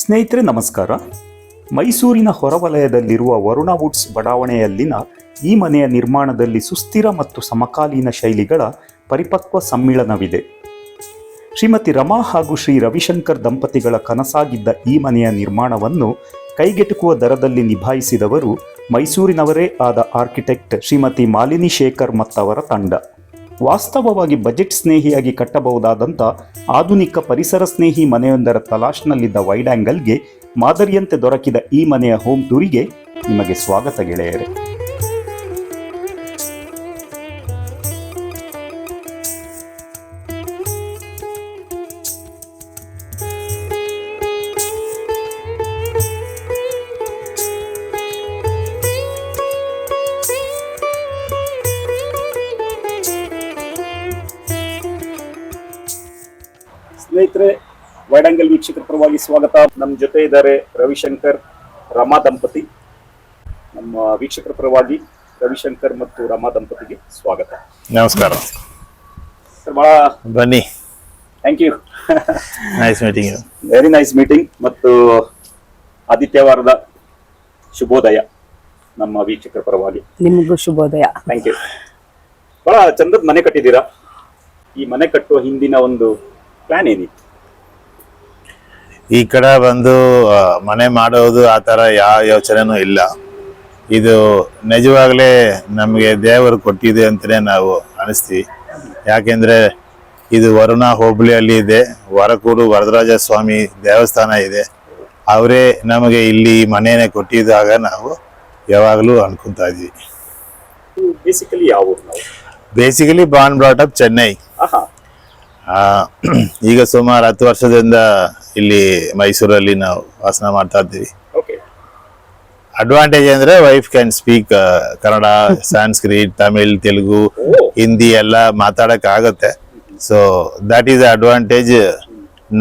ಸ್ನೇಹಿತರೆ, ನಮಸ್ಕಾರ. ಮೈಸೂರಿನ ಹೊರವಲಯದಲ್ಲಿರುವ ವರುಣ ವುಡ್ಸ್ ಬಡಾವಣೆಯಲ್ಲಿನ ಈ ಮನೆಯ ನಿರ್ಮಾಣದಲ್ಲಿ ಸುಸ್ಥಿರ ಮತ್ತು ಸಮಕಾಲೀನ ಶೈಲಿಗಳ ಪರಿಪಕ್ವ ಸಮ್ಮಿಳನವಿದೆ. ಶ್ರೀಮತಿ ರಮಾ ಹಾಗೂ ಶ್ರೀ ರವಿಶಂಕರ್ ದಂಪತಿಗಳ ಕನಸಾಗಿದ್ದ ಈ ಮನೆಯ ನಿರ್ಮಾಣವನ್ನು ಕೈಗೆಟುಕುವ ದರದಲ್ಲಿ ನಿಭಾಯಿಸಿದವರು ಮೈಸೂರಿನವರೇ ಆದ ಆರ್ಕಿಟೆಕ್ಟ್ ಶ್ರೀಮತಿ ಮಾಲಿನಿ ಶೇಖರ್ ಮತ್ತವರ ತಂಡ. ವಾಸ್ತವವಾಗಿ ಬಜೆಟ್ ಸ್ನೇಹಿಯಾಗಿ ಕಟ್ಟಬಹುದಾದಂಥ ಆಧುನಿಕ ಪರಿಸರ ಸ್ನೇಹಿ ಮನೆಯೊಂದರ ತಲಾಶ್ನಲ್ಲಿದ್ದ ವೈಡ್ ಆ್ಯಂಗಲ್ಗೆ ಮಾದರಿಯಂತೆ ದೊರಕಿದ ಈ ಮನೆಯ ಹೋಮ್ ಟೂರಿಗೆ ನಿಮಗೆ ಸ್ವಾಗತ ಗೆಳೆಯರೆ. ಸ್ನೇಹಿತರೆ ವೈಡಾಂಗಲ್ ವೀಕ್ಷಕರ ಪರವಾಗಿ ಸ್ವಾಗತ. ನಮ್ಮ ಜೊತೆ ಇದ್ದಾರೆ ರವಿಶಂಕರ್ ರಮಾ ದಂಪತಿ. ನಮ್ಮ ವೀಕ್ಷಕರ ಪರವಾಗಿ ರವಿಶಂಕರ್ ಮತ್ತು ರಮಾ ದಂಪತಿಗೆ ಸ್ವಾಗತ. ನಮಸ್ಕಾರ. ಸರ್ ಬಹಳ ಬನ್ನಿ. Thank you nice meeting very nice meeting ಮತ್ತು ಆದಿತ್ಯವಾರದ ಶುಭೋದಯ ನಮ್ಮ ವೀಕ್ಷಕರ ಪರವಾಗಿ. ನಿಮಗೂ ಶುಭೋದಯ. ಥ್ಯಾಂಕ್ ಯು ಬಹಳ ಚಂದದ ಮನೆ ಕಟ್ಟಿದ್ದೀರಾ? ಈ ಮನೆ ಕಟ್ಟುವ ಹಿಂದಿನ ಒಂದು ಪ್ಲಾನ್ ಏನಿತ್ತು? ಈ ಕಡೆ ಬಂದು ಮನೆ ಮಾಡೋದು ಆ ಥರ ಯಾವ ಯೋಚನೆನೂ ಇಲ್ಲ. ಇದು ನಿಜವಾಗ್ಲೇ ನಮಗೆ ದೇವರು ಕೊಟ್ಟಿದೆ ಅಂತಲೇ ನಾವು ಅನಿಸ್ತೀವಿ. ಯಾಕೆಂದ್ರೆ ಇದು ವರುಣ ಹೋಬಳಿಯಲ್ಲಿ ಇದೆ. ವರಕೂಡು ವರದರಾಜ ಸ್ವಾಮಿ ದೇವಸ್ಥಾನ ಇದೆ. ಅವರೇ ನಮಗೆ ಇಲ್ಲಿ ಮನೆಯೇ ಕೊಟ್ಟಿದ್ದಾಗ ನಾವು ಯಾವಾಗಲೂ ಅನ್ಕೊಂತಾ ಇದ್ವಿ. ಬೇಸಿಕಲಿ ಯಾವ basically born brought up Chennai ಈಗ ಸುಮಾರು ಹತ್ತು ವರ್ಷದಿಂದ ಇಲ್ಲಿ ಮೈಸೂರಲ್ಲಿ ನಾವು ವಾಸನ ಮಾಡ್ತಾ ಇದ್ದೀವಿ. ಓಕೆ ಅಡ್ವಾಂಟೇಜ್ ಅಂದ್ರೆ wife can speak Kannada Sanskrit Tamil Telugu Hindi ಎಲ್ಲ ಮಾತಾಡಕ್ ಆಗುತ್ತೆ. ಸೊ ದಟ್ ಈಸ್ ಅಡ್ವಾಂಟೇಜ್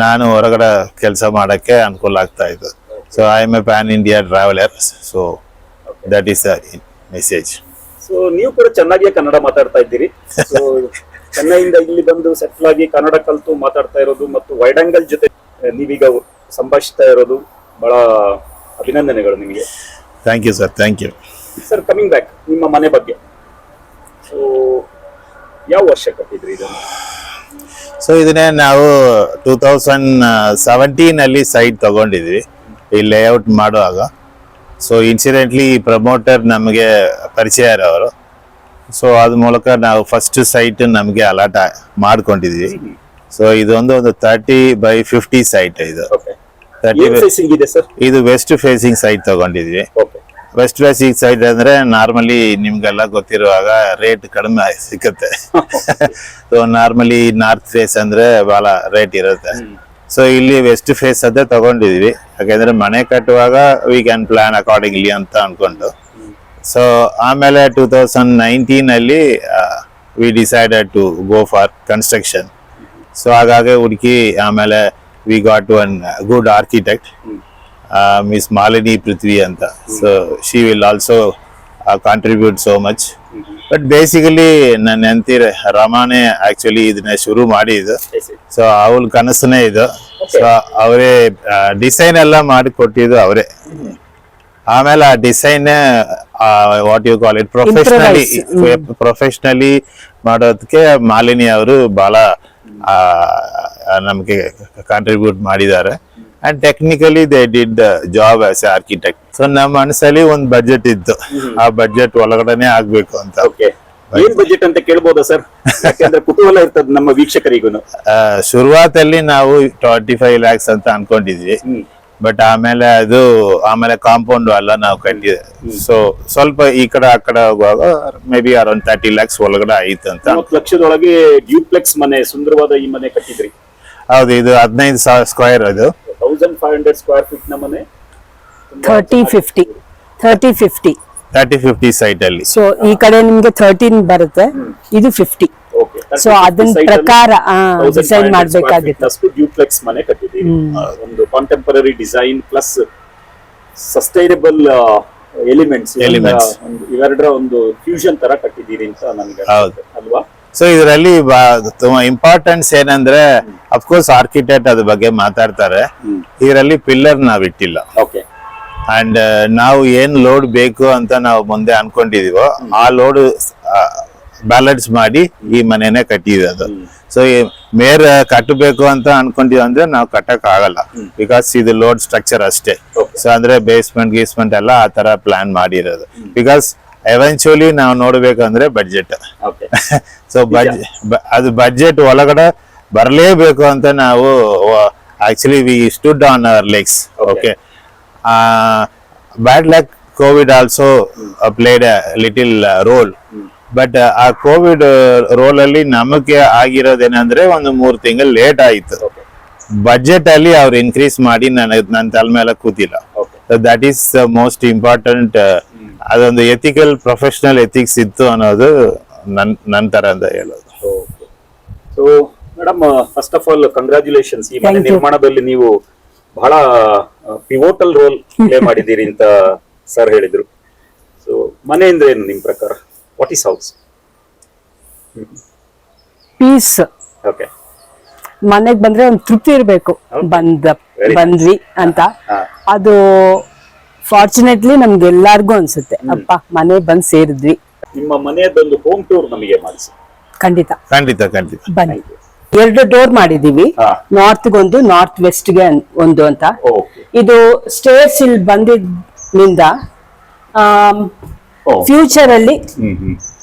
ನಾನು ಹೊರಗಡೆ ಕೆಲಸ ಮಾಡಕ್ಕೆ ಅನುಕೂಲ ಆಗ್ತಾ ಇತ್ತು so I am a pan India traveller so that is message so ನೀವು ಕೂಡ ಚೆನ್ನಾಗಿ ಕನ್ನಡ ಮಾತಾಡ್ತಾ ಇದ್ದೀರಿ. ಚೆನ್ನೈಯಿಂದ ಇಲ್ಲಿ ಬಂದು ಸೆಟ್ಲ್ ಆಗಿ ಕನ್ನಡ ಕಲಿತು ಮಾತಾಡ್ತಾ ಇರೋದು ಮತ್ತು ವೈಡ್ ಆಂಗಲ್ ಜೊತೆ ನೀವೀಗ ಸಂಭಾಷಿಸ್ತಾ ಇರೋದು ಬಹಳ ಅಭಿನಂದನೆಗಳು ನಿಮಗೆ. Thank you sir thank you sir coming back ನಿಮ್ಮ ಮನೆ ಬಗ್ಗೆ. ಸೊ ಯಾವ ವರ್ಷ ಕಟ್ಟಿದ್ರಿ ಇದನ್ನು? ಸೊ ಇದನ್ನೇ ನಾವು ಟೂ ತೌಸಂಡ್ ಸೆವೆಂಟೀನಲ್ಲಿ ಸೈಟ್ ತಗೊಂಡಿದ್ವಿ. ಈ ಲೇಔಟ್ ಮಾಡುವಾಗ. ಸೊ ಇನ್ಸಿಡೆಂಟ್ಲಿ ಪ್ರಮೋಟರ್ ನಮಗೆ ಪರಿಚಯ ಇರೋರು. ಸೊ ಅದ ಮೂಲಕ ನಾವು ಫಸ್ಟ್ ಸೈಟ್ ನಮಗೆ ಅಲಾಟ್ ಮಾಡ್ಕೊಂಡಿದ್ವಿ. ಸೊ ಇದೊಂದು ಒಂದು ತರ್ಟಿ ಬೈ ಫಿಫ್ಟಿ ಸೈಟ್ ಇದು. ತರ್ಟಿ ಇದೆ ವೆಸ್ಟ್ ಫೇಸಿಂಗ್ ಸೈಟ್ ತಗೊಂಡಿದ್ವಿ. ವೆಸ್ಟ್ ಫೇಸಿಂಗ್ ಸೈಟ್ ಅಂದ್ರೆ ನಾರ್ಮಲಿ ನಿಮ್ಗೆಲ್ಲ ಗೊತ್ತಿರುವಾಗ ರೇಟ್ ಕಡಿಮೆ ಸಿಕ್ಕತ್ತೆ. ಸೊ ನಾರ್ಮಲಿ ನಾರ್ತ್ ಫೇಸ್ ಅಂದ್ರೆ ಬಹಳ ರೇಟ್ ಇರುತ್ತೆ. ಸೊ ಇಲ್ಲಿ ವೆಸ್ಟ್ ಫೇಸ್ ಅದೇ ತಗೊಂಡಿದ್ವಿ. ಯಾಕೆಂದ್ರೆ ಮನೆ ಕಟ್ಟುವಾಗ ವಿ ಕ್ಯಾನ್ ಪ್ಲಾನ್ ಅಕಾರ್ಡಿಂಗ್ಲಿ ಅಂತ ಅನ್ಕೊಂಡು. ಸೊ ಆಮೇಲೆ ಟೂ ತೌಸಂಡ್ ನೈನ್ಟೀನ್ ಅಲ್ಲಿ we decided to go for construction so ಹಾಗಾಗಿ ಹುಡುಕಿ ಆಮೇಲೆ we got one good architect miss Malini Prithvi ಅಂತ. So she will also contribute so much but basically ನನ್ನ ನೆನ್ತಿರ ರಮಾನೆ ಆ್ಯಕ್ಚುಲಿ ಇದನ್ನ ಶುರು ಮಾಡಿದ್ದು. ಸೊ ಅವಳ ಕನಸನೇ ಇದು. ಸೊ ಅವರೇ ಡಿಸೈನ್ ಎಲ್ಲ ಮಾಡಿ ಕೊಟ್ಟಿದ್ದು ಅವರೇ. ಆಮೇಲೆ ಆ design what you call it professionally professionally ಮಾಡೋದಕ್ಕೆ ಮಾಲಿನಿ ಅವರು ಬಹಳ ನಮಗೆ ಕಾಂಟ್ರಿಬ್ಯೂಟ್ ಮಾಡಿದ್ದಾರೆ. And technically they did job as a architect so ನಮ್ಮ ಮನಸ್ಸಲ್ಲಿ ಒಂದು ಬಜೆಟ್ ಇತ್ತು. ಆ ಬಜೆಟ್ ಒಳಗಡೆನೆ ಆಗ್ಬೇಕು ಅಂತ. ಓಕೆ ಏನ್ ಬಜೆಟ್ ಅಂತ ಕೇಳ್ಬೋದಾ ಸರ್ ಯಾಕಂದ್ರೆ ಕುತೂಹಲ ಇರ್ತದ ನಮ್ಮ ವೀಕ್ಷಕರಿಗೂ ಆ, ಶುರುವಾತಲ್ಲಿ ನಾವು ಟ್ವೆಂಟಿ ಫೈವ್ ಲ್ಯಾಕ್ಸ್ ಅಂತ ಅನ್ಕೊಂಡಿದ್ವಿ. ಬಟ್ ಆಮೇಲೆ ಅದು ಆಮೇಲೆ ಕಾಂಪೌಂಡ್ ಅಲ್ಲ ನಾವು ಕಟ್ಟಿದೆ ಸೊ ಸ್ವಲ್ಪ ಈ ಕಡೆ ಆ ಕಡೆ ಹೋಗುವಾಗ maybe around thirty lakhs ಒಳಗಡೆ ಆಯ್ತು ಅಂತ. ಲಕ್ಷದೊಳಗೆ ಡ್ಯೂಪ್ಲೆಕ್ಸ್ ಮನೆ ಸುಂದರವಾದ ಈ ಮನೆ ಕಟ್ಟಿದ್ರಿ? ಹೌದು ಇದು ಹದಿನೈದು ಸಾವಿರ ಸ್ಕ್ವೇರ್ ಅದು. ತೌಸಂಡ್ ಫೈವ್ ಹಂಡ್ರೆಡ್ ಸ್ಕ್ವೇರ್ ಫೀಟ್ನ ಮನೆ. Thirty fifty thirty fifty thirty fifty site ಅಲ್ಲಿ. ಸೊ ಈ ಕಡೆ ನಿಮ್ಗೆ ಥರ್ಟೀನ್ ಬರುತ್ತೆ. ಇದು ಫಿಫ್ಟಿ. ಸೊ ಅದನ್ನ ಪ್ರಕಾರ ಡಿಸೈನ್ ಮಾಡಬೇಕಾಗಿತ್ತು. ಅಷ್ಟು ಡ್ಯೂಪ್ಲೆಕ್ಸ್ ಮನೆ ಕಟ್ಟಿದ್ದೀವಿ ಒಂದು contemporary design plus sustainable elements elements ಇವೆರಡರ ಒಂದು ಫ್ಯೂಷನ್ ತರ ಕಟ್ಟಿದ್ದೀರಿ ಅಂತ ನನಗೆ ಹೌದು. ಅಲ್ವಾ? ಸೊ ಇದರಲ್ಲಿ ತುಂಬಾ ಇಂಪಾರ್ಟೆನ್ಸ್ ಏನಂದ್ರೆ ಅಫ್ಕೋರ್ಸ್ ಆರ್ಕಿಟೆಕ್ಟ್ ಅದ್ರ ಬಗ್ಗೆ ಮಾತಾಡ್ತಾರೆ. ಇದರಲ್ಲಿ ಪಿಲ್ಲರ್ ನಾವ್ ಇಟ್ಟಿಲ್ಲ. ಓಕೆ ಅಂಡ್ ನಾವು ಏನ್ ಲೋಡ್ ಬೇಕು ಅಂತ ನಾವು ಮುಂದೆ ಅನ್ಕೊಂಡಿದೀವೋ ಆ ಲೋಡ್ ಬ್ಯಾಲೆನ್ಸ್ ಮಾಡಿ ಈ ಮನೆನೇ ಕಟ್ಟಿರೋದು. ಸೊ ಮೇರ್ ಕಟ್ಟಬೇಕು ಅಂತ ಅನ್ಕೊಂಡಿವಿ ಅಂದ್ರೆ ನಾವು ಕಟ್ಟಕ್ ಆಗಲ್ಲ ಬಿಕಾಸ್ ಇದು ಲೋಡ್ ಸ್ಟ್ರಕ್ಚರ್ ಅಷ್ಟೇ. ಸೊ ಅಂದ್ರೆ ಬೇಸ್ಮೆಂಟ್ ಗೀಸ್ಮೆಂಟ್ ಎಲ್ಲ ಆ ತರ ಪ್ಲಾನ್ ಮಾಡಿರೋದು. ಬಿಕಾಸ್ ಎವೆನ್ಚುಲಿ ನಾವು ನೋಡ್ಬೇಕಂದ್ರೆ ಬಡ್ಜೆಟ್ ಸೊ ಅದು ಬಡ್ಜೆಟ್ ಒಳಗಡೆ ಬರಲೇಬೇಕು ಅಂತ ನಾವು actually we stood on our legs okay bad luck COVID also played little role but ಆ ಕೋವಿಡ್ ರೋಲ್ ಅಲ್ಲಿ ನಮಗೆ ಆಗಿರೋದೇನಂದ್ರೆ ಒಂದು ಮೂರು ತಿಂಗಳು ಲೇಟ್ ಆಯ್ತು. ಬಜೆಟ್ ಅಲ್ಲಿ ಅವ್ರು ಇನ್ಕ್ರೀಸ್ ಮಾಡಿ ನನಗೆ ನನ್ನ ತಲೆ ಮೇಲೆ ಕೂತಿಲ್ಲ. ದಟ್ ಈಸ್ ಮೋಸ್ಟ್ ಇಂಪಾರ್ಟೆಂಟ್ ಅದೊಂದು ಎಥಿಕಲ್ ಪ್ರೊಫೆಷನಲ್ ಎಥಿಕ್ಸ್ ಇತ್ತು ಅನ್ನೋದು ನನ್ ನನ್ನ ತರ ಅಂತ ಹೇಳೋದು. So madam first of all congratulations ಈ ಮನೆ ನಿರ್ಮಾಣದಲ್ಲಿ ನೀವು ಬಹಳ ಪಿವೋಟಲ್ ರೋಲ್ ಪ್ಲೇ ಮಾಡಿದ್ದೀರಿ ಅಂತ ಸರ್ ಹೇಳಿದ್ರು. ಸೊ ಮನೆಯಿಂದ ಅಂದ್ರೆ ಏನು ನಿಮ್ ಪ್ರಕಾರ? What is house peace okay ಮನೆಗ್ ಬಂದ್ರೆ ಒಂದ್ ತೃಪ್ತಿ ಇರ್ಬೇಕು. ಬಂದ Very nice. ಬಂದ್ವಿ ಅಂತ. ಹಾ. ಅದು ಫಾರ್ಚುನೇಟ್ಲಿ ನಮ್ಗೆ ಎಲ್ಲಾರ್ಗು ಅನ್ಸುತ್ತೆ ಅಪ್ಪ ಮನೆ ಬಂದ್ ಸೇರಿದ್ವಿ. ನಿಮ್ಮ ಮನೆಯದೊಂದು ಹೋಮ್ ಟೂರ್ ನಮಗೆ ಮಾಡಿಸಿ. ಖಂಡಿತ. ಖಂಡಿತ ಖಂಡಿತ. ಬನ್ನಿ. ಎರಡು ಡೋರ್ ಮಾಡಿದೀವಿ. ಹಾ. ನಾರ್ತ್ ಗೊಂದು ನಾರ್ತ್ ವೆಸ್ಟ್ಗೆ ಅನ್- ಒಂದು ಅಂತ. ಓಕೆ ಇದು ಸ್ಟೇರ್ಸ್ ಇಲ್ಲಿ ಬಂದಿದ್ನಿಂದ ಓ. ಫ್ಯೂಚರ್ ಅಲ್ಲಿ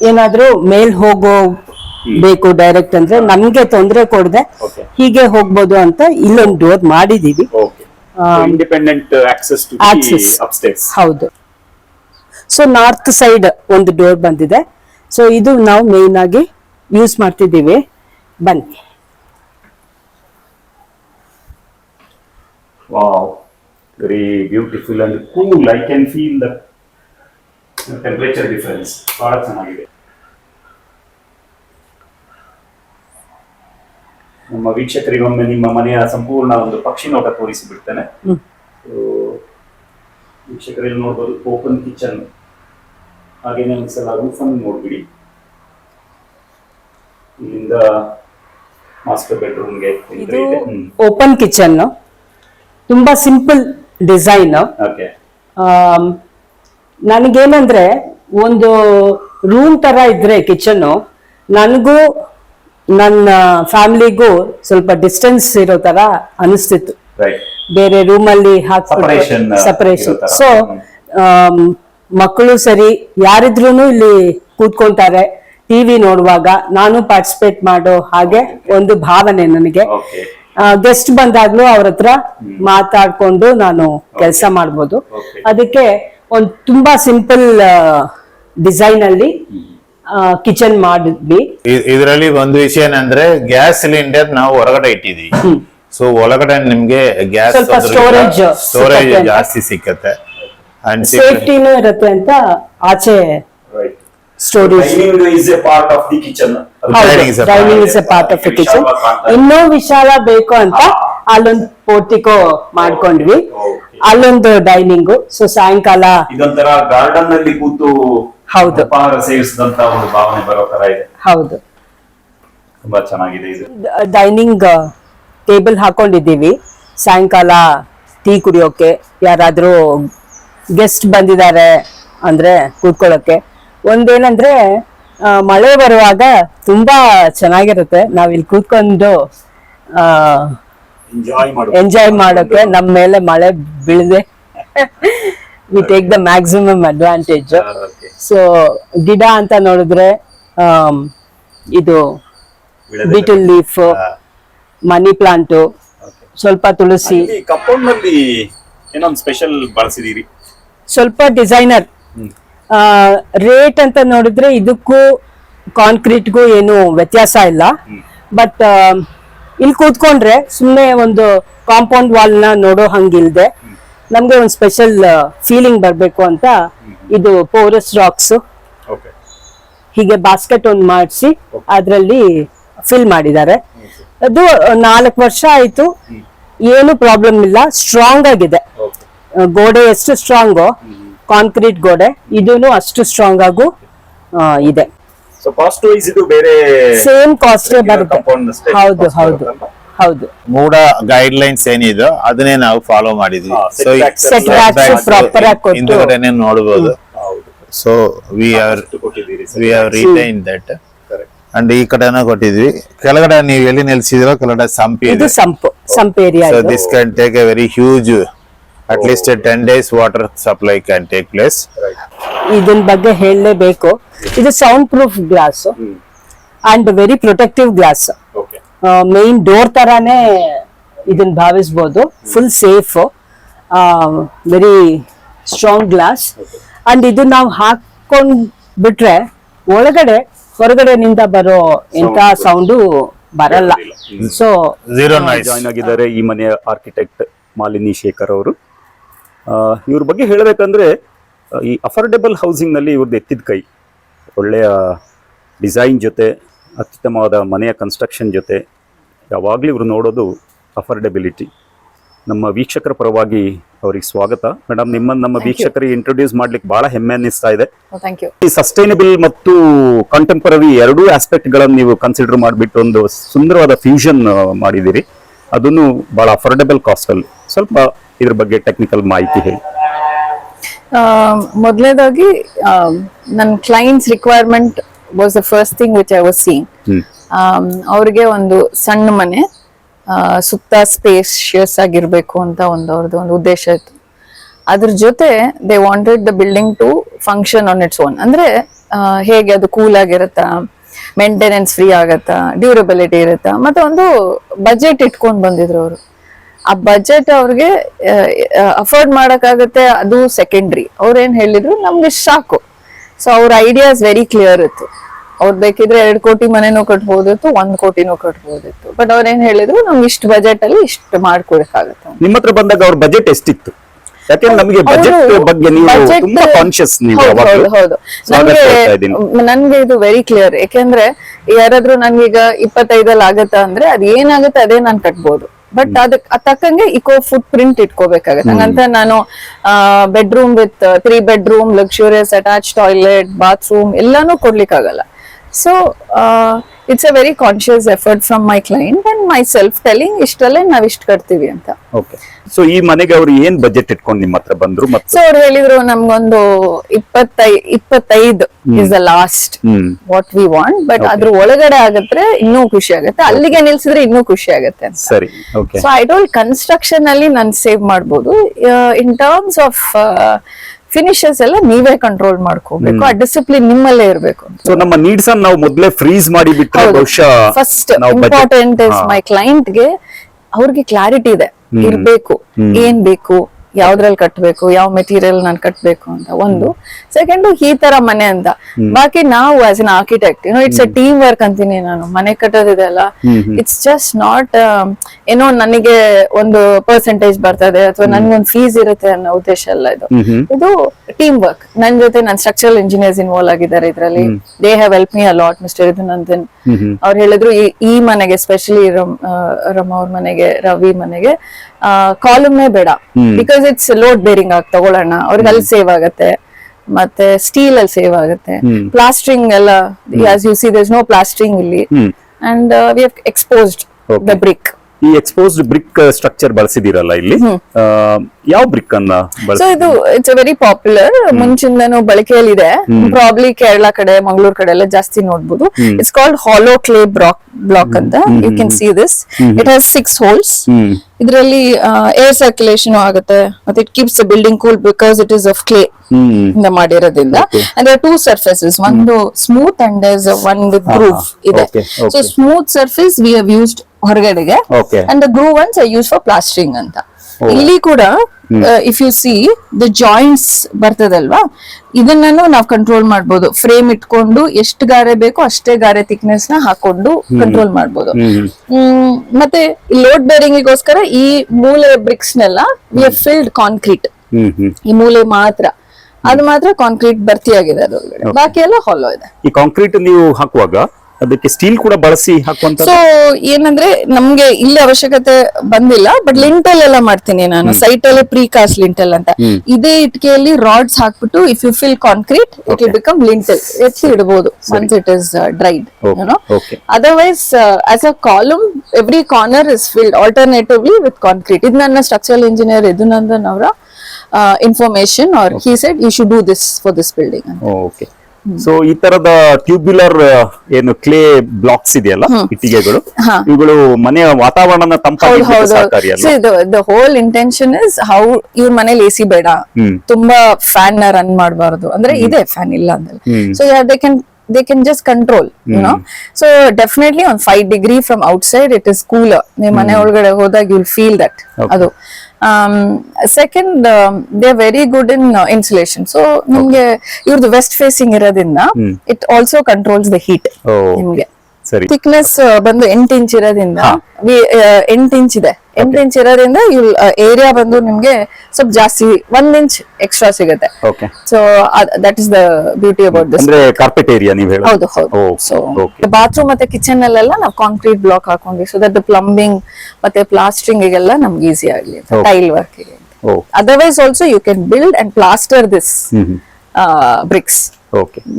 ಏನಾದ್ರೂ ಮೇಲ್ ಹೋಗೋ ಬೇಕು ಡೈರೆಕ್ಟ್ ಅಂದ್ರೆ ನಮ್ಗೆ ತೊಂದರೆ ಕೊಡದೆ. ಹೀಗೆ ಹೋಗ್ಬೋದು ಅಂತ ಇಲ್ಲೊಂದು ಡೋರ್ ಮಾಡಿದೀವಿ. Independent access. ಅಪ್ಸ್ಟೇರ್ಸ್ ಹೌದು. ಸೊ ನಾರ್ತ್ ಸೈಡ್ ಒಂದು ಡೋರ್ ಬಂದಿದೆ. ಸೊ ಇದು ನಾವು ಮೇನ್ ಆಗಿ ಯೂಸ್ ಮಾಡ್ತಿದ್ದೀವಿ. ಬನ್ನಿ. Wow very beautiful and cool I can feel the temperature difference ಬಹಳ ಚೆನ್ನಾಗಿದೆ. ನಮ್ಮ ವೀಕ್ಷಕರಿಗೊಮ್ಮೆ ನಿಮ್ಮ ಮನೆಯ ಸಂಪೂರ್ಣ ಒಂದು ಪಕ್ಷಿ ನೋಟ ತೋರಿಸಿ ಬಿಡ್ತೇನೆ ವೀಕ್ಷಕರಲ್ಲಿ ನೋಡ್ಬೋದು ಓಪನ್ ಕಿಚನ್ ಹಾಗೇನೆ ಒಂದ್ಸಲ ರೂಫ್ ಅನ್ನು ನೋಡ್ಬಿಡಿ. ಇಲ್ಲಿಂದ ಮಾಸ್ಟರ್ ಬೆಡ್ರೂಮ್ಗೆ ಓಪನ್ ಕಿಚನ್ ತುಂಬಾ ಸಿಂಪಲ್ ಡಿಸೈನ್ ಓಕೆ ನನಗೇನಂದ್ರೆ ಒಂದು ರೂಮ್ ತರ ಇದ್ರೆ ಕಿಚನ್ನು ನನಗೂ ನನ್ನ ಫ್ಯಾಮಿಲಿಗೂ ಸ್ವಲ್ಪ ಡಿಸ್ಟೆನ್ಸ್ ಇರೋ ತರ ಅನಿಸ್ತಿತ್ತು. ಬೇರೆ ರೂಮ್ ಅಲ್ಲಿ uh, ಸಪರೇಷನ್ ಸೊ ಮಕ್ಕಳು ಸರಿ ಯಾರಿದ್ರು ಇಲ್ಲಿ ಕೂತ್ಕೊಂತಾರೆ ಟಿವಿ ನೋಡುವಾಗ ನಾನು ಪಾರ್ಟಿಸಿಪೇಟ್ ಮಾಡೋ ಹಾಗೆ ಒಂದು ಭಾವನೆ ನನಗೆ. ಗೆಸ್ಟ್ ಬಂದಾಗ್ಲೂ ಅವ್ರ ಹತ್ರ ಮಾತಾಡ್ಕೊಂಡು ನಾನು ಕೆಲಸ ಮಾಡ್ಬೋದು. ಅದಕ್ಕೆ ಒಂದು ತುಂಬಾ ಸಿಂಪಲ್ ಡಿಸೈನ್ ಅಲ್ಲಿ ಕಿಚನ್ ಮಾಡಿದ್ವಿ. ಇದರಲ್ಲಿ ಒಂದು ವಿಷಯ ಏನಂದ್ರೆ ಗ್ಯಾಸ್ ಸಿಲಿಂಡರ್ ನಾವು ಹೊರಗಡೆ ಇಟ್ಟಿದ್ವಿ ಸೊ ಒಳಗಡೆ ನಿಮ್ಗೆ ಗ್ಯಾಸ್ ಸ್ವಲ್ಪ storage ಸ್ಟೋರೇಜ್ ಜಾಸ್ತಿ ಸಿಕ್ಕತ್ತೆ. ಅಂಡ್ ಸೇಫ್ಟಿನೂ ಇರುತ್ತೆ ಅಂತ ಆಚೆ right storage dining is a part of the kitchen Dining is a part. Dining is a part of kitchen ಇನ್ನೂ ವಿಶಾಲ ಬೇಕು ಅಂತ ಅಲ್ಲೊಂದು ಪೋರ್ಟಿಕೋ ಮಾಡ್ಕೊಂಡ್ವಿ. ಅಲ್ಲೊಂದು ಡೈನಿಂಗು ಸೊ ಸಾಯಂಕಾಲ ಇದೊಂಥರ ಗಾರ್ಡನ್ನಲ್ಲಿ ಕೂತು ಹೌದು. ಉಪಹಾರ ಸೇವಿಸಿದಂತ ಒಂದು ಭಾವನೆ ಬರೋ ತರ ಇದೆ. ಹೌದು. ತುಂಬಾ ಚೆನ್ನಾಗಿದೆ ಇದು. ಡೈನಿಂಗ್ ಟೇಬಲ್ ಹಾಕೊಂಡಿದ್ದೀವಿ. ಸಾಯಂಕಾಲ ಟೀ ಕುಡಿಯೋಕೆ ಯಾರಾದ್ರೂ ಗೆಸ್ಟ್ ಬಂದಿದ್ದಾರೆ ಅಂದ್ರೆ ಕೂತ್ಕೊಳ್ಳೋಕೆ. ಒಂದೇನಂದ್ರೆ ಆ, ಮಳೆ ಬರುವಾಗ ತುಂಬಾ ಚೆನ್ನಾಗಿರುತ್ತೆ. ನಾವಿಲ್ಲಿ ಕೂತ್ಕೊಂಡು ಮಾಡು ಎಂಜಾಯ್ ಮಾಡೋಕೆ. ನಮ್ಮ ಮೇಲೆ ಮಳೆ ಬೀಳದೆ. We take the maximum advantage. So ಗಿಡ ಅಂತ ನೋಡಿದ್ರೆ ಇದು ಬಿಟಲ್ ಲೀಫ್ ಮನಿ ಪ್ಲಾಂಟ್ ಸ್ವಲ್ಪ ತುಳಸಿ. ಕಂಪೌಂಡ್ನಲ್ಲಿ ಏನೊಂದು ಸ್ಪೆಷಲ್ ಬಳಸಿದೀರಿ ಸ್ವಲ್ಪ ಡಿಸೈನರ್ ರೇಟ್ ಅಂತ ನೋಡಿದ್ರೆ ಇದಕ್ಕೂ ಕಾಂಕ್ರೀಟ್ಗೂ ಏನು ವ್ಯತ್ಯಾಸ ಇಲ್ಲ. ಬಟ್ ಇಲ್ಲಿ ಕೂತ್ಕೊಂಡ್ರೆ ಸುಮ್ಮನೆ ಒಂದು ಕಾಂಪೌಂಡ್ ವಾಲ್ನ ನೋಡೋ ಹಂಗಿಲ್ದೆ. ನಮ್ಗೆ ಒಂದು ಸ್ಪೆಷಲ್ ಫೀಲಿಂಗ್ ಬರಬೇಕು ಅಂತ ಇದು ಪೋರಸ್ ರಾಕ್ಸ್ ಹೀಗೆ ಬಾಸ್ಕೆಟ್ ಒಂದು ಮಾಡಿಸಿ ಅದರಲ್ಲಿ ಫಿಲ್ ಮಾಡಿದ್ದಾರೆ. ಅದು ನಾಲ್ಕು ವರ್ಷ ಆಯ್ತು. ಏನು ಪ್ರಾಬ್ಲಮ್ ಇಲ್ಲ. ಸ್ಟ್ರಾಂಗ್ ಆಗಿದೆ. ಗೋಡೆ ಎಷ್ಟು ಸ್ಟ್ರಾಂಗು ಕಾಂಕ್ರೀಟ್ ಗೋಡೆ. ಇದೂ ಅಷ್ಟು ಸ್ಟ್ರಾಂಗ್ ಆಗು ಇದೆ. ಸೊ ಕಾಸ್ಟ್ ವೈಸ್ ಇದು ಬೇರೆ ಸೇಮ್ ಕಾಸ್ಟ್ ಬರುತ್ತೆ. ಹೌದು cost ಹೌದು? ಹೌದು. ಮೂಡ ಗೈಡ್ ಲೈನ್ಸ್ ಏನಿದೋ ಅದನ್ನೇ ನಾವು ಫಾಲೋ ಮಾಡಿದ್ವಿ. ಸೊ ಆಗಿ ಕೊಟ್ಟು. ಹಿಂದುಗಡೆನೆ ನೋಡಬಹುದು ಹೌದು. So we are we are retain that and ಈ ಕಡೆನ ಕೊಟ್ಟಿದ್ವಿ. ಕೆಳಗಡೆ ನೀವು ಎಲ್ಲಿ ನಿಲ್ಸಿದಿರೋ ಕೆಳಗಡೆ ಸಂಪಿ ಇದು sump sump area so this can take a very huge at least ten days water supply can take place ಇದನ್ ಬಗ್ಗೆ ಹೇಳಲೇಬೇಕು. ಇದು sound proof glass and very protective glass okay main door ತರಾನೇ ಇದನ್ನ ಭಾವಿಸ್ಬೋದು. Full safe very strong glass and ಇದು ನಾವು ಹಾಕೊಂಡ್ ಬಿಟ್ರೆ ಒಳಗಡೆ ಹೊರಗಡೆ ನಿಂದ ಬರೋ ಎಂತ ಸೌಂಡು ಬರಲ್ಲ. ಸೊ ಜಾಯಿನ್ ಆಗಿದ್ದಾರೆ ಈ ಮನೆಯ ಆರ್ಕಿಟೆಕ್ಟ್ ಮಾಲಿನಿ ಶೇಖರ್ ಅವರು. ಆ, ಇವ್ರ ಬಗ್ಗೆ ಹೇಳಬೇಕಂದ್ರೆ ಈ ಅಫೋರ್ಡೆಬಲ್ ಹೌಸಿಂಗ್ನಲ್ಲಿ ಇವ್ರದ್ದು ಎತ್ತಿದ ಕೈ. ಒಳ್ಳೆಯ ಡಿಸೈನ್ ಜೊತೆ ಅತ್ಯುತ್ತಮವಾದ ಮನೆಯ ಕನ್ಸ್ಟ್ರಕ್ಷನ್ ಜೊತೆ ಯಾವಾಗಲೂ ಇವರು ನೋಡೋದು ಅಫೋರ್ಡೆಬಿಲಿಟಿ ನಮ್ಮ ವೀಕ್ಷಕರ ಪರವಾಗಿ ಅವರಿಗೆ ಸ್ವಾಗತ. ಮೇಡಮ್ ನಿಮ್ಮನ್ನು ನಮ್ಮ ವೀಕ್ಷಕರಿಗೆ ಇಂಟ್ರೊಡ್ಯೂಸ್ ಮಾಡ್ಲಿಕ್ಕೆ ಬಹಳ ಹೆಮ್ಮೆ ಅನ್ನಿಸ್ತಾ ಇದೆ. ಈ ಸಸ್ಟೈನಬಲ್ ಮತ್ತು ಕಂಟೆಂಪರರಿ ಎರಡೂ ಆಸ್ಪೆಕ್ಟ್ಗಳನ್ನು ನೀವು ಕನ್ಸಿಡರ್ ಮಾಡಿಬಿಟ್ಟು ಒಂದು ಸುಂದರವಾದ ಫ್ಯೂಷನ್ ಮಾಡಿದಿರಿ ಅದನ್ನು ಬಹಳ ಅಫೋರ್ಡೆಬಲ್ ಕಾಸ್ಟ್ ಅಲ್ಲಿ. ಸ್ವಲ್ಪ ಇದ್ರ ಬಗ್ಗೆ ಟೆಕ್ನಿಕಲ್ ಮಾಹಿತಿ ಹೇಳಿ. ಮೊದಲನೇದಾಗಿ ನನ್ನ clients requirement was the first thing which I was seen ಅವ್ರಿಗೆ ಒಂದು ಸಣ್ಣ ಮನೆ ಸುತ್ತ ಸ್ಪೇಷಿಯಸ್ ಆಗಿರ್ಬೇಕು ಅಂತ ಒಂದು ಅವ್ರದ್ದು ಒಂದು ಉದ್ದೇಶ ಇತ್ತು. ಅದ್ರ ಜೊತೆ they wanted the building to function on its own ಅಂದ್ರೆ ಹೇಗೆ ಅದು ಕೂಲ್ ಆಗಿರುತ್ತಾ ಮೇಂಟೆನೆನ್ಸ್ ಫ್ರೀ ಆಗತ್ತಾ ಡ್ಯೂರಬಿಲಿಟಿ ಇರುತ್ತಾ ಮತ್ತೆ ಒಂದು ಬಜೆಟ್ ಇಟ್ಕೊಂಡು ಬಂದಿದ್ರು ಅವರು. ಆ ಬಜೆಟ್ ಅವ್ರಿಗೆ ಅಫೋರ್ಡ್ ಮಾಡಕ್ಕಾಗತ್ತೆ ಅದು ಸೆಕೆಂಡ್ರಿ ಅವ್ರೇನ್ ಏನ್ ಹೇಳಿದ್ರು ನಮ್ಗೆ ಶಾಕು ಸಾಕು. ಸೊ ಅವ್ರ ಐಡಿಯಾಸ್ ವೆರಿ ಕ್ಲಿಯರ್ ಇತ್ತು. ಅವ್ರು ಬೇಕಿದ್ರೆ ಎರಡು ಕೋಟಿ ಮನೆನೂ ಕಟ್ಬೋದಿತ್ತು ಒಂದ್ ಕೋಟಿನೂ ಕಟ್ಬೋದಿತ್ತು. ಬಟ್ ಅವ್ರ ಏನ್ ಹೇಳಿದ್ರು ನಮ್ಗೆ ಇಷ್ಟು ಬಜೆಟ್ ಅಲ್ಲಿ ಇಷ್ಟು ಮಾಡ್ಕೊಡಕ್ಕಾಗತ್ತೆ. ನಿಮ್ಮ ಹತ್ರ ಬಂದಾಗ ಅವ್ರ ಬಜೆಟ್ ಎಷ್ಟಿತ್ತು? ಯಾಕೆಂದ್ರೆ ನಮಗೆ ಬಜೆಟ್ ಬಗ್ಗೆ ನೀವು ತುಂಬಾ ಕಾನ್ಶಿಯಸ್ ನೀವು ಹೌದು, ಯಾವಾಗ್ಲೂ. ಹೌದು, ಹೌದು. So ಹಾಗಾಗಿ ನನ್ಗೆ ಹೇಳ್ತಾ ಇದ್ದೀನಿ. ನನ್ಗೆ ಇದು ವೆರಿ ಕ್ಲಿಯರ್ ಯಾಕೆಂದ್ರೆ ಯಾರಾದ್ರೂ ನನ್ಗೀಗ ಇಪ್ಪತ್ತೈದಲ್ಲಿ ಆಗತ್ತ ಅಂದ್ರೆ ಅದ್ ಏನಾಗುತ್ತೆ ಅದೇ ನಾನ್ ಕಟ್ಬೋದು. ಬಟ್ ಅದಕ್ ಅದ್ ತಕ್ಕಂಗೆ ಇಕೋ ಫುಟ್ ಪ್ರಿಂಟ್ ಇಟ್ಕೋಬೇಕಾಗತ್ತೆ ಹಂಗಂತ ನಾನು bedroom with three bedroom luxurious attach toilet bathroom ಎಲ್ಲಾನು ಕೊಡ್ಲಿಕ್ಕಾಗಲ್ಲ. So it's a very conscious effort from my client and myself telling ಇಷ್ಟರಲ್ಲೇ ನಾವ್ ಇಷ್ಟ ಕಟ್ತೀವಿ ಅಂತ. ಓಕೆ ಸೊ ಈ ಮನೆಗೆ ಅವ್ರು ಏನ್ ಬಜೆಟ್ ಇಟ್ಕೊಂಡು ನಿಮ್ಮ ಹತ್ರ ಬಂದ್ರು ಮತ್ತೆ? ಸೊ ಅವ್ರು ಹೇಳಿದ್ರು ನಮ್ಗೊಂದು ಇಪ್ಪತ್ತೈ ಇಪ್ಪತ್ತೈದು is the last hmm. What we want but ಅದ್ರ ಒಳಗಡೆ ಆಗತ್ತೆ ಇನ್ನೂ ಖುಷಿ ಆಗುತ್ತೆ. ಅಲ್ಲಿಗೆ ನಿಲ್ಸಿದ್ರೆ ಇನ್ನೂ ಖುಷಿ ಆಗುತ್ತೆ ಅಂತ. ಸರಿ. Okay so I don't construction ಅಲ್ಲಿ ನಾನು ಸೇವ್ ಮಾಡ್ಬೋದು. ಇನ್ ಟರ್ಮ್ಸ್ ಆಫ್ ಫಿನಿಶಸ್ ಎಲ್ಲ ನೀವೇ ಕಂಟ್ರೋಲ್ ಮಾಡ್ಕೋಬೇಕು. ಆ ಡಿಸಿಪ್ಲಿನ್ ನಿಮ್ಮಲ್ಲೇ ಇರಬೇಕು ಸೊ ನಮ್ಮ ನೀಡ್ಸ್ ಅನ್ನು ನಾವು ಮೊದಲೇ ಫ್ರೀಸ್ ಮಾಡಿ ಬಿಟ್ರೆ ಬಹುಶಃ ಫಸ್ಟ್ ಇಂಪಾರ್ಟೆಂಟ್ ಇಸ್. ಮೈ ಕ್ಲೈಂಟ್ಗೆ ಅವ್ರಿಗೆ ಕ್ಲಾರಿಟಿ ಇದೆ. ಇರ್ಬೇಕು. ಏನ್ ಬೇಕು? ಯಾವ್ದ್ರಲ್ಲಿ ಕಟ್ಬೇಕು ಯಾವ ಮೆಟೀರಿಯಲ್ ನಾನು ಕಟ್ಬೇಕು ಅಂತ ಒಂದು. ಸೆಕೆಂಡ್ ಈ ತರ ಮನೆ ಅಂತ. ಬಾಕಿ ನಾವು ಆಸ್ ಎನ್ ಆರ್ಕಿಟೆಕ್ಟ್ ಏನೋ ಇಟ್ಸ್ ಅ ಟೀಮ್ ವರ್ಕ್ ಅಂತೀನಿ ನಾನು. ಮನೆ ಕಟ್ಟೋದಿದೆ ಅಲ್ಲ. ಇಟ್ಸ್ ಜಸ್ಟ್ ನಾಟ್ ಏನೋ ನನಗೆ ಒಂದು ಪರ್ಸೆಂಟೇಜ್ ಬರ್ತದೆ ಅಥವಾ ನನ್ಗೊಂದು ಫೀಸ್ ಇರುತ್ತೆ ಅನ್ನೋ ಉದ್ದೇಶ ಅಲ್ಲ ಇದು. ಇದು ಟೀಮ್ ವರ್ಕ್ ನನ್ ಜೊತೆ ನನ್ನ ಸ್ಟ್ರಕ್ಚರಲ್ ಇಂಜಿನಿಯರ್ಸ್ ಇನ್ವಾಲ್ವ್ ಆಗಿದ್ದಾರೆ ಇದರಲ್ಲಿ. They have help me a lot mister ಇದು ನಂದನ್ ಅವ್ರು ಹೇಳಿದ್ರು ಈ- ಮನೆಗೆ ಸ್ಪೆಷಲಿ ರಮ್ ರಮ ಅವ್ರ ಮನೆಗೆ ರವಿ ಮನೆಗೆ ಕಾಲಮ್ನೇ ಬೇಡ. ಬಿಕಾಸ್ ಇಟ್ಸ್ ಲೋಡ್ ಬೇರಿಂಗ್ ಆಗಿ ತಗೊಳ್ಳೋಣ. ಅವ್ರಿಗೆ ಅಲ್ಲಿ ಸೇವ್ ಆಗುತ್ತೆ. ಮತ್ತೆ ಸ್ಟೀಲ್ ಅಲ್ಲಿ ಸೇವ್ ಆಗುತ್ತೆ. ಪ್ಲಾಸ್ಟ್ರಿಂಗ್ ಎಲ್ಲ as you see there's no plastering ಇಲ್ಲಿ. And we exposed the brick ಈ ಎಕ್ಸ್ಪೋಸ್ಡ್ ಬ್ರಿಕ್ ಸ್ಟ್ರಕ್ಚರ್ ಬಳಸಿದಿರಲ್ಲ ಇಲ್ಲಿ? ಯಾವ ಬ್ರಿಕ್ ಅನ್ನ ಸೊ ಇದು ಇಟ್ಸ್ ವೆರಿ ಪಾಪ್ಯುಲರ್ ಮುಂಚಿಂದನೂ ಬಳಕೆಯಲ್ಲಿದೆ. ಪ್ರಾಬ್ಲಿ ಕೇರಳ ಕಡೆ ಮಂಗಳೂರು ಕಡೆ ಎಲ್ಲ ಜಾಸ್ತಿ ನೋಡಬಹುದು it's called hollow clay block block ಅಂತ. You can see this it has six holes ಇದರಲ್ಲಿ ಏರ್ ಸರ್ಕ್ಯುಲೇಷನ್ ಆಗುತ್ತೆ. ಮತ್ತೆ it keeps the building cool because it is of clay ಇಂದ ಮಾಡಿರೋದ್ರಿಂದ. ಅಂದ್ರೆ ಟೂ ಸರ್ಫೇಸಸ್ ಒಂದು smooth and one with groove ಇದೆ. So smooth surface we have used ಹೊರಗಡೆಗೆ. And the groove ones I use for plastering ಅಂತ. ಇಲ್ಲಿ ಕೂಡ if you see the joints ಬರ್ತದಲ್ವಾ? ಇದನ್ನ ನಾವು ಕಂಟ್ರೋಲ್ ಮಾಡ್ಬೋದು. ಫ್ರೇಮ್ ಇಟ್ಕೊಂಡು ಎಷ್ಟು ಗಾರೆ ಬೇಕೋ ಅಷ್ಟೇ ಗಾರೆ ಥಿಕ್ನೆಸ್ನ ಹಾಕೊಂಡು ಕಂಟ್ರೋಲ್ ಮಾಡ್ಬೋದು. ಹ್ಮ್, ಮತ್ತೆ ಲೋಡ್ ಬೇರಿಂಗ್ ಗೋಸ್ಕರ ಈ ಮೂಲೆ ಬ್ರಿಕ್ಸ್ ನೆಲ್ಲ ವಿ ಫಿಲ್ಡ್ ಕಾಂಕ್ರೀಟ್ ಈ ಮೂಲೆ ಮಾತ್ರ. ಅದು ಮಾತ್ರ ಕಾಂಕ್ರೀಟ್ ಭರ್ತಿಯಾಗಿದೆ ಅದ್ರೊಳಗಡೆ. ಬಾಕಿ ಎಲ್ಲ ಹಾಲೋ ಇದೆ. ಈ ಕಾಂಕ್ರೀಟ್ ನೀವು ಹಾಕುವಾಗ ಅದಕ್ಕೆ ಸ್ಟೀಲ್ ಕೂಡ ಬಳಸಿ ಹಾಕುವಂತ ಸೊ ಏನಂದ್ರೆ ನಮ್ಗೆ ಇಲ್ಲಿ ಅವಶ್ಯಕತೆ ಬಂದಿಲ್ಲ ಬಟ್ ಲಿಂಟಲ್ ಎಲ್ಲ ಮಾಡ್ತೀನಿ ನಾನು. ಸೈಟ್ ಅಲ್ಲಿ ಪ್ರೀ ಕಾಸ್ಟ್ ಲಿಂಟಲ್ ಅಂತ. ಇದೇ ಇಟ್ಕೆಯಲ್ಲಿ ರಾಡ್ಸ್ ಹಾಕ್ಬಿಟ್ಟು if you fill concrete it will become lintel ಎತ್ತಿ ಇಡಬಹುದು once it is dried. Otherwise as a column every corner is filled alternatively with concrete ಇದು ನನ್ನ ಸ್ಟ್ರಕ್ಚರಲ್ ಇಂಜಿನಿಯರ್ ಯದುನಂದನ್ ಅವರ information or he said you should do this for this building okay so ಈ ತರದ tubular ಏನು clay blocks ಇದೆಯಲ್ಲ ಇಟ್ಟಿಗೆಗಳು ಇವುಗಳು ಮನೆಯ ವಾತಾವರಣ ತಂಪಾಗಿ ಹೋಲ್ ಇಂಟೆನ್ಷನ್ ಇಸ್ ಹೌ ಇವ್ರ ಮನೇಲಿ ಎ ಸಿ ಬೇಡ. ತುಂಬಾ ಫ್ಯಾನ್ನ ರನ್ ಮಾಡಬಾರ್ದು. ಅಂದ್ರೆ ಇದೆ ಫ್ಯಾನ್ ಇಲ್ಲ ಅಂದ್ರೆ so they can they can just control you know so definitely on five degree from outside it is cooler ನೀವು ಮನೆ ಒಳಗಡೆ ಹೋದಾಗ ಯುಲ್ ಫೀಲ್ ದಟ್ ಅದು. Second they are very good in insulation so ನಿಮ್ಗೆ ಇವ್ರದ್ದು west facing ಇರೋದ್ರಿಂದ it also controls the heat ನಿಮ್ಗೆ. ಸರಿ. ಥಿಕ್ನೆಸ್ ಬಂದು ಎಂಟು ಇಂಚ್ ಇರೋದ್ರಿಂದ ಎಂಟು ಇಂಚ್ ಇದೆ. ಎಂಟು ಇಂಚ್ ಇರೋದ್ರಿಂದ ಏರಿಯಾ ಬಂದು ನಿಮ್ಗೆ ಸ್ವಲ್ಪ ಜಾಸ್ತಿ ಒಂದ್ ಇಂಚ್ ಎಕ್ಸ್ಟ್ರಾ ಸಿಗುತ್ತೆ. Okay so that is the beauty about this ಅಂದ್ರೆ ಕಾರ್ಪೆಟ್ ಏರಿಯಾ ನೀವು ಹೌದು ಹೌದು. ಸೊ. ಬಾತ್ರೂಮ್ ಮತ್ತೆ ಕಿಚನ್ ಅಲ್ಲೆಲ್ಲ ನಾವು ಕಾಂಕ್ರೀಟ್ ಬ್ಲಾಕ್ ಹಾಕೊಂಡ್ವಿ. ಸೊ ದಟ್ ಪ್ಲಂಬಿಂಗ್ ಮತ್ತೆ ಪ್ಲಾಸ್ಟ್ರಿಂಗ್ ಎಲ್ಲ ನಮ್ಗೆ ಈಸಿ ಆಗ್ಲಿ tile work otherwise also you can build and plaster this bricks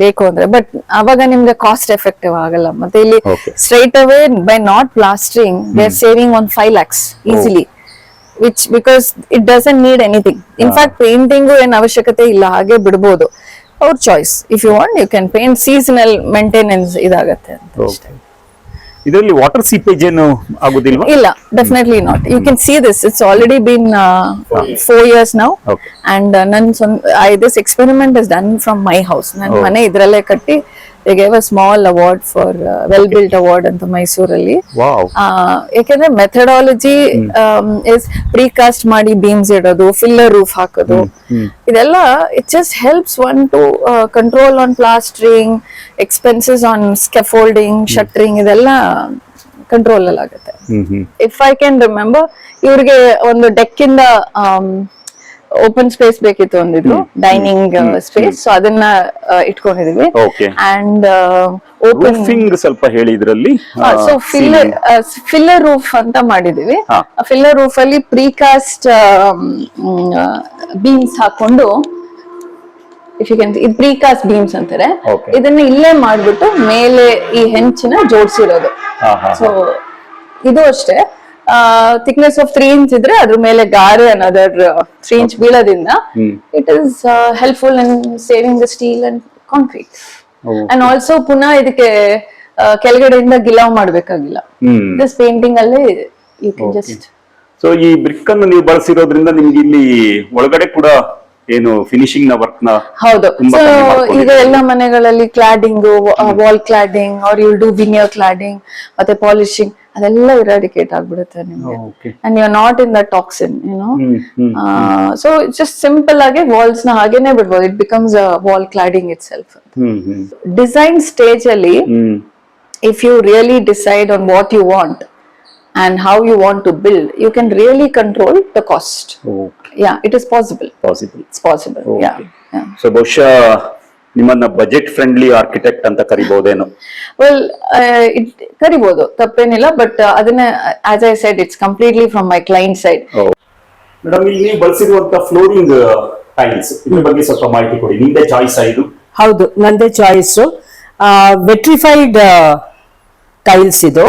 ಬೇಕು ಅಂದ್ರೆ. ಬಟ್ ಅವಾಗ ನಿಮ್ಗೆ ಕಾಸ್ಟ್ ಎಫೆಕ್ಟಿವ್ ಆಗಲ್ಲ. ಮತ್ತೆ ಇಲ್ಲಿ straight away by not plastering they are saving one five lakhs easily which because it doesn't need anything in fact painting ಏನ್ ಅವಶ್ಯಕತೆ ಇಲ್ಲ ಹಾಗೆ ಬಿಡ್ಬೋದು. ಅವ್ರ choice if you want you can paint seasonal maintenance ಇದಾಗತ್ತೆ ಅಂತ. ಇದರಲ್ಲಿ ವಾಟರ್ ಸೀಪೇಜ್ ಏನು ಆಗುದಿಲ್ಲ ಇಲ್ಲ definitely not you can see this it's already been four years now and none this experiment is done from my house ನನ್ನ ಮನೆ ಇದರಲ್ಲೇ ಕಟ್ಟಿ they gave a small award for well built award ಅಂತ ಮೈಸೂರಲ್ಲಿ ಯಾಕೆಂದ್ರೆ ಮೆಥಡಾಲಜಿ ಇಸ್ ಪ್ರೀಕಾಸ್ಟ್ ಮಾಡಿ beams ಇಡೋದು filler roof ಹಾಕೋದು. ಇದೆಲ್ಲ it just helps one to control on plastering expenses on scaffolding shuttering ಇದೆಲ್ಲ ಕಂಟ್ರೋಲ್ ಅಲ್ಲಿ ಆಗುತ್ತೆ ಇಫ್ ಐ ಕ್ಯಾನ್ ರಿಮೆಂಬರ್ ಇವ್ರಿಗೆ ಒಂದು ಡೆಕ್ ಇಂದ ಓಪನ್ ಸ್ಪೇಸ್ ಬೇಕಿತ್ತು ಒಂದಿದ್ರು ಡೈನಿಂಗ್ ಸ್ಪೇಸ್ ಸೊ ಅದನ್ನ ಇಟ್ಕೊಂಡಿದೀವಿ. ಅಂಡ್ ಓಪನ್ ಸ್ವಲ್ಪ ಹೇಳಿದ್ರಲ್ಲಿ ಸೊ ಫಿಲ್ಲರ್ ಫಿಲ್ಲರ್ ರೂಫ್ ಅಂತ ಮಾಡಿದೀವಿ. ಫಿಲ್ಲರ್ ರೂಫ್ ಅಲ್ಲಿ ಪ್ರೀಕಾಸ್ಟ್ ಬೀನ್ಸ್ ಹಾಕೊಂಡು ಇಫ್ ಯು ಕ್ಯಾನ್ ಇದು ಪ್ರೀಕಾಸ್ಟ್ ಬೀಮ್ಸ್ ಅಂತಾರೆ. ಇದನ್ನ ಇಲ್ಲೇ ಮಾಡ್ಬಿಟ್ಟು ಮೇಲೆ ಈ ಹೆಂಚಿನ ಜೋಡಿಸಿರೋದು. ಸೊ ಇದು ಅಷ್ಟೇ. ಥಿಕ್ನೆಸ್ ಆಫ್ ತ್ರೀ ಇಂಚ್ ಇದ್ರೆ ಅದ್ರ ಮೇಲೆ ಗಾರೆ another three inch ಬೀಳೋದ್ರಿಂದ it is helpful in saving the steel and concrete and also ಪುನಃ ಇದಕ್ಕೆ ಕೆಳಗಡೆಯಿಂದ ಗಿಲಾವ್ ಮಾಡ್ಬೇಕಾಗಿಲ್ಲ. ದಿಸ್ ಪೇಂಟಿಂಗ್ ಅಲ್ಲಿ ಯು ಕ್ಯಾನ್ ಜಸ್ಟ್ ಸೊ ಈ ಬ್ರಿಕ್ ಅನ್ನು ನೀವು ಬಳಸಿರೋದ್ರಿಂದ ನಿಮ್ಗೆ ಇಲ್ಲಿ ಒಳಗಡೆ ಕೂಡ ಏನು ಫಿನಿಶಿಂಗ್ನ ವರ್ಕ್ನ ಹೌದು. ಈಗ ಎಲ್ಲ ಮನೆಗಳಲ್ಲಿ ಕ್ಲಾಡಿಂಗ್ ವಾಲ್ ಕ್ಲಾಡಿಂಗ್ ಅವ್ರ ಯು ಡೂ ವಿನಿಯರ್ ಕ್ಲಾಡಿಂಗ್ ಮತ್ತೆ ಪಾಲಿಶಿಂಗ್ ಅದೆಲ್ಲ ಇರಾಡಿಕೇಟ್ ಆಗ್ಬಿಡುತ್ತೆ ನಿಮ್ಗೆ. And you are not in the toxin hmm, so just simple ಆಗಿ ವಾಲ್ಸ್ನ ಹಾಗೇನೆ ಬಿಡ್ಬೋದು. It becomes wall cladding itself design stage ಅಲ್ಲಿ if you really decide on what you want and how you want to build you can really control the the cost. It is possible possible it's possible yeah possible. Yeah. yeah. So ಬಹುಶಃ ನಿಮ್ಮನ್ನ budget friendly architect ಅಂತ ಕರಿಬಹುದೇನೋ well it it ಕರಿಬೋದು ತಪ್ಪೇನಿಲ್ಲ but ಅದನ್ನ as I said it's completely from my client side madam ಇಲ್ಲಿ ನೀವು ಬಳಸಿರುವಂತ flooring tiles ಇದ್ರ ಬಗ್ಗೆ ಸ್ವಲ್ಪ ಮಾಹಿತಿ ಕೊಡಿ ನಿಮ್ದೇ ಚಾಯ್ಸ್ ಇದು ಹೌದು ನಂದೇ ಚಾಯ್ಸ್ ವೆಟ್ರಿಫೈಡ್ ಟೈಲ್ಸ್ ಇದು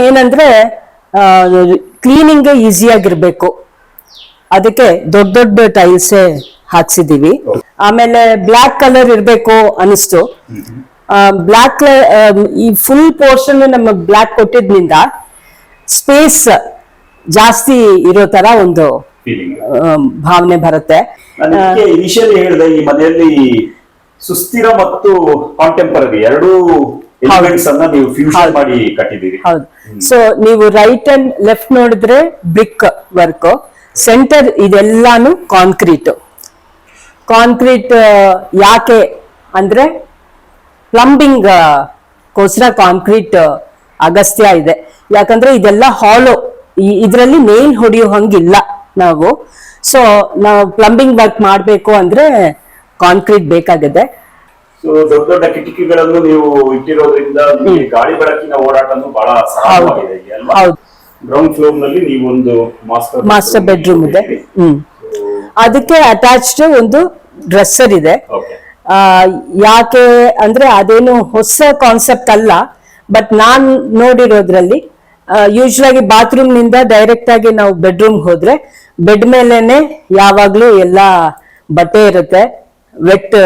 ಏನಂದ್ರೆ ಕ್ಲೀನಿಂಗ್ ಈಸಿಯಾಗಿರ್ಬೇಕು ಅದಕ್ಕೆ ದೊಡ್ಡ ದೊಡ್ಡ ಟೈಲ್ಸ್ ಹಾಕ್ಸಿದೀವಿ. ಆಮೇಲೆ ಬ್ಲ್ಯಾಕ್ ಕಲರ್ ಇರಬೇಕು ಅನಿಸ್ತು. ಬ್ಲಾಕ್ ಈ ಫುಲ್ ಪೋರ್ಷನ್ ನಮಗೆ ಬ್ಲ್ಯಾಕ್ ಕೊಟ್ಟಿದ್ನಿಂದ ಸ್ಪೇಸ್ ಜಾಸ್ತಿ ಇರೋ ತರ ಒಂದು ಭಾವನೆ ಬರುತ್ತೆ. ಇನಿಷಿಯಲಿ ಹೇಳಿದೆ ಈ ಮನೆಯಲ್ಲಿ ಸುಸ್ಥಿರ ಮತ್ತು ಕಾಂಟೆಂಪರರಿ ಎರಡೂ ಎಲಿಮೆಂಟ್ಸ್ ಅನ್ನ ನೀವು ಫ್ಯೂಷನ್ ಮಾಡಿ ಕಟ್ಟಿದ್ದೀರಿ. ಹೌದು. ಸೊ ನೀವು ರೈಟ್ ಅಂಡ್ ಲೆಫ್ಟ್ ನೋಡಿದ್ರೆ ಬ್ರಿಕ್ ವರ್ಕ್ ಸೆಂಟರ್ ಇದೆಲ್ಲಾನು ಕಾಂಕ್ರೀಟ್ ಕಾಂಕ್ರೀಟ್ ಯಾಕೆ ಅಂದ್ರೆ ಪ್ಲಂಬಿಂಗ್ ಕೋಸ್ಕರ ಕಾಂಕ್ರೀಟ್ ಅಗಸ್ತ್ಯ ಇದೆ. ಯಾಕಂದ್ರೆ ಇದೆಲ್ಲ ಹಾಲೋ ಇದರಲ್ಲಿ ನೇಲ್ ಹೊಡೆಯೋ ಹಂಗಿಲ್ಲ ನಾವು. ಸೊ ನಾವು ಪ್ಲಂಬಿಂಗ್ ವರ್ಕ್ ಮಾಡಬೇಕು ಅಂದ್ರೆ ಕಾಂಕ್ರೀಟ್ ಬೇಕಾಗಿದೆ. ಸೊ ದೊಡ್ಡ ದೊಡ್ಡ ಕಿಟಕಿಗಳನ್ನು ನೀವು ಇಟ್ಟಿರೋದ್ರಿಂದ ನಿಮಗೆ ಗಾಳಿ ಬೆಳಕಿನ ಓಡಾಟನು ಬಹಳ ಸಹಾಯವಾಗಿದೆ ಇಲ್ಲಿ ಅಲ್ವಾ? ಹೌದು. ಗ್ರೌಂಡ್ ಫ್ಲೋರ್ನಲ್ಲಿ ನೀವು ಒಂದು ಮಾಸ್ಟರ್ ಮಾಸ್ಟರ್ ಬೆಡ್ರೂಮ್ ಇದೆ. ಹ್ಮ್. ಅದಕ್ಕೆ ಅಟ್ಯಾಚ್ಡ್ ಒಂದು ಡ್ರೆಸ್ಸರ್ ಇದೆ. ಓಕೆ ಆ, ಯಾಕೆ ಅಂದ್ರೆ ಅದೇನು ಹೊಸ ಕಾನ್ಸೆಪ್ಟ್ ಅಲ್ಲ ಬಟ್ ನಾನ್ ನೋಡಿರೋದ್ರಲ್ಲಿ ಯೂಶಲ್ ಆಗಿ ಬಾತ್ರೂಮ್ನಿಂದ ಡೈರೆಕ್ಟ್ ಆಗಿ ನಾವು ಬೆಡ್ರೂಮ್ ಹೋದ್ರೆ ಬೆಡ್ ಮೇಲೆನೆ ಯಾವಾಗ್ಲೂ ಎಲ್ಲ ಬಟ್ಟೆ ಇರುತ್ತೆ ವೆಟ್